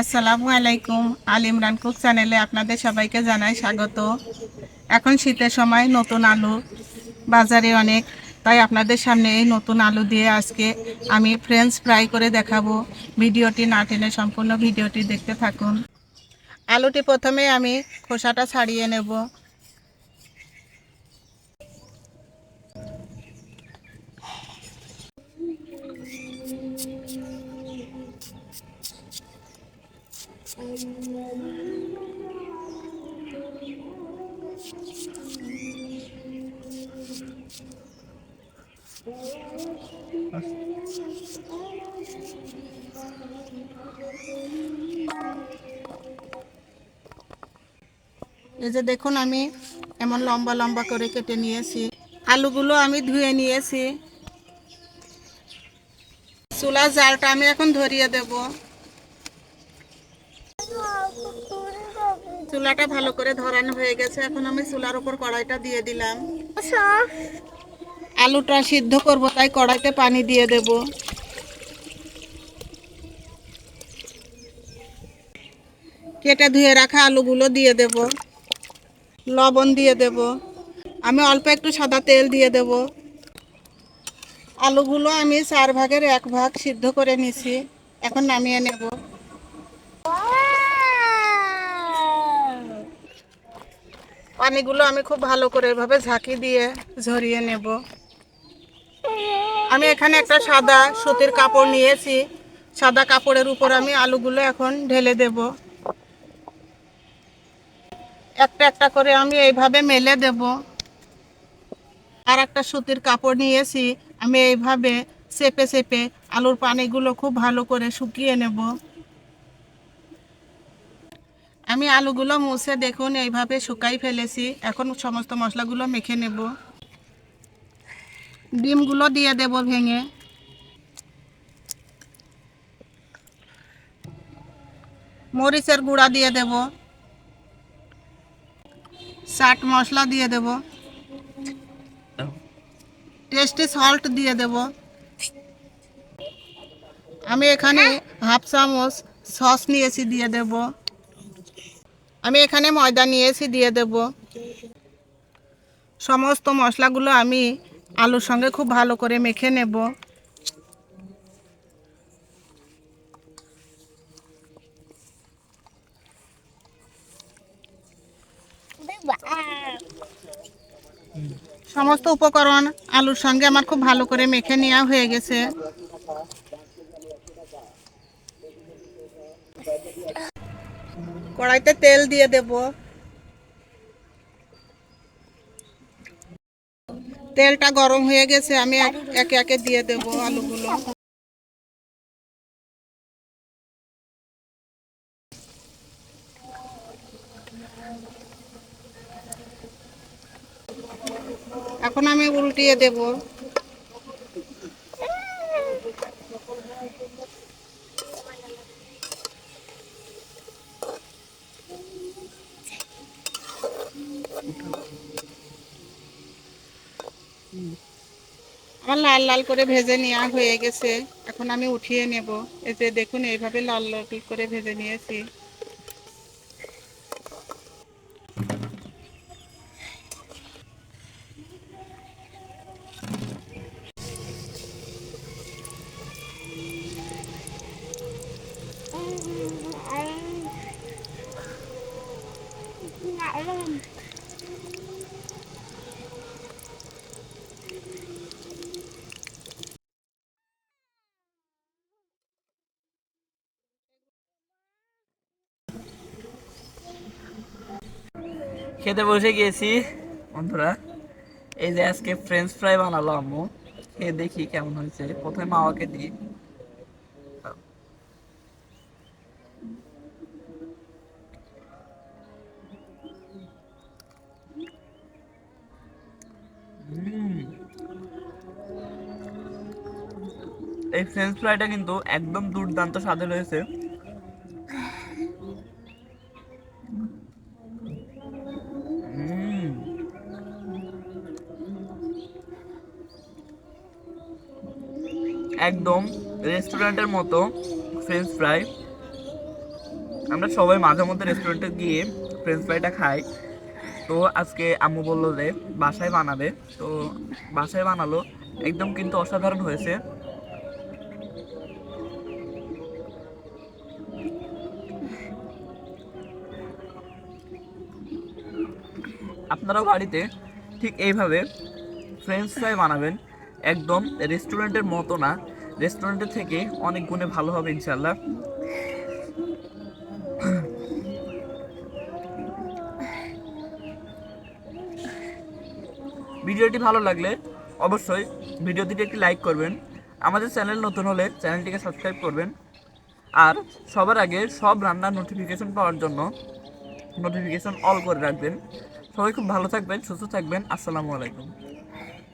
আসসালামু আলাইকুম। আল ইমরান কুক চ্যানেলে আপনাদের সবাইকে জানাই স্বাগত। এখন শীতের সময় নতুন আলু বাজারে অনেক, তাই আপনাদের সামনে এই নতুন আলু দিয়ে আজকে আমি ফ্রেঞ্চ ফ্রাই করে দেখাবো। ভিডিওটি না টেনে সম্পূর্ণ ভিডিওটি দেখতে থাকুন। আলুটি প্রথমে আমি খোসাটা ছাড়িয়ে নেব। এই যে দেখুন আমি এমন লম্বা লম্বা করে কেটে নিয়েছি। আলুগুলো আমি ধুয়ে নিয়েছি। চুলার জালটা আমি এখন ধরিয়ে দেব। চুলাটা ভালো করে ধরানো হয়ে গেছে। এখন আমি চুলার উপর কড়াইটা দিয়ে দিলাম। আলুটা সিদ্ধ করব তাই কড়াইতে পানি দিয়ে দেব। কেটে ধুয়ে রাখা আলুগুলো দিয়ে দেব। লবণ দিয়ে দেব। আমি অল্প একটু সাদা তেল দিয়ে দেব। আলুগুলো আমি চার ভাগের এক ভাগ সিদ্ধ করে নিছি। এখন নামিয়ে নেব। পানিগুলো আমি খুব ভালো করে এভাবে ঝাঁকি দিয়ে ঝরিয়ে নেব। আমি এখানে একটা সাদা সুতির কাপড় নিয়েছি। সাদা কাপড়ের উপর আমি আলুগুলো এখন ঢেলে দেব। একটা একটা করে আমি এইভাবে মেলে দেব। আর একটা সুতির কাপড় নিয়েছি, আমি এইভাবে চেপে চেপে আলুর পানিগুলো খুব ভালো করে শুকিয়ে নেব। আমি আলুগুলো মুছে দেখুন, এইভাবে শুকাই ফেলেছি। এখন সমস্ত মশলাগুলো মেখে নেব। ডিমগুলো দিয়ে দেব ভেঙে। মরিচের গুঁড়া দিয়ে দেব। চাট মশলা দিয়ে দেব। টেস্টি সল্ট দিয়ে দেব। আমি এখানে হাফ চামচ সস নিয়েছি দিয়ে দেব। আমি এখানে ময়দা নিয়েছি দিয়ে দেব। সমস্ত মশলাগুলো আমি আলুর সঙ্গে খুব ভালো করে মেখে নেব। সমস্ত উপকরণ আলুর সঙ্গে আমার খুব ভালো করে মেখে নেওয়া হয়ে গেছে। কড়াইতে তেল দিয়ে দেব। তেলটা গরম হয়ে গেছে, আমি এক- একে দিয়ে দেব আলুগুলো। এখন আমি উল্টিয়ে দেব। আমার লাল লাল করে ভেজে নেওয়া হয়ে গেছে। এখন আমি উঠিয়ে নেব। যে দেখুন, এইভাবে লাল লাল করে ভেজে নিয়েছি। খেতে বসে গিয়েছি বন্ধুরা, এই যে আজকে ফ্রেঞ্চ ফ্রাই বানালো আম্মু। খেয়ে দেখি কেমন হয়েছে। প্রথমে মাওয়াকে দিই। এই ফ্রেঞ্চ ফ্রাইটা কিন্তু একদম দুর্দান্ত স্বাদের হয়েছে উম। একদম রেস্টুরেন্টের মতো ফ্রেঞ্চ ফ্রাই আমরা সবাই মাঝে মধ্যে রেস্টুরেন্টে গিয়ে ফ্রেঞ্চ ফ্রাইটা খাই। তো আজকে আম্মু বলল যে বাসায় বানাবে। তো বাসায় বানালো। একদম কিন্তু অসাধারণ হয়েছে। আপনারাও বাড়িতে ঠিক এইভাবে ফ্রেঞ্চ ফ্রাই বানাবেন। একদম রেস্টুরেন্টের মতো না। রেস্টুরেন্টের থেকে অনেক গুণে ভালো হবে ইনশাল্লাহ ভিডিওটি ভালো লাগলে অবশ্যই ভিডিওটিতে একটি লাইক করবেন। আমাদের চ্যানেল নতুন হলে চ্যানেলটিকে সাবস্ক্রাইব করবেন। আর সবার আগে সব রান্নার নোটিফিকেশন পাওয়ার জন্য নোটিফিকেশন অল করে রাখবেন। সবাই খুব ভালো থাকবেন সুস্থ থাকবেন। আসসালামু আলাইকুম।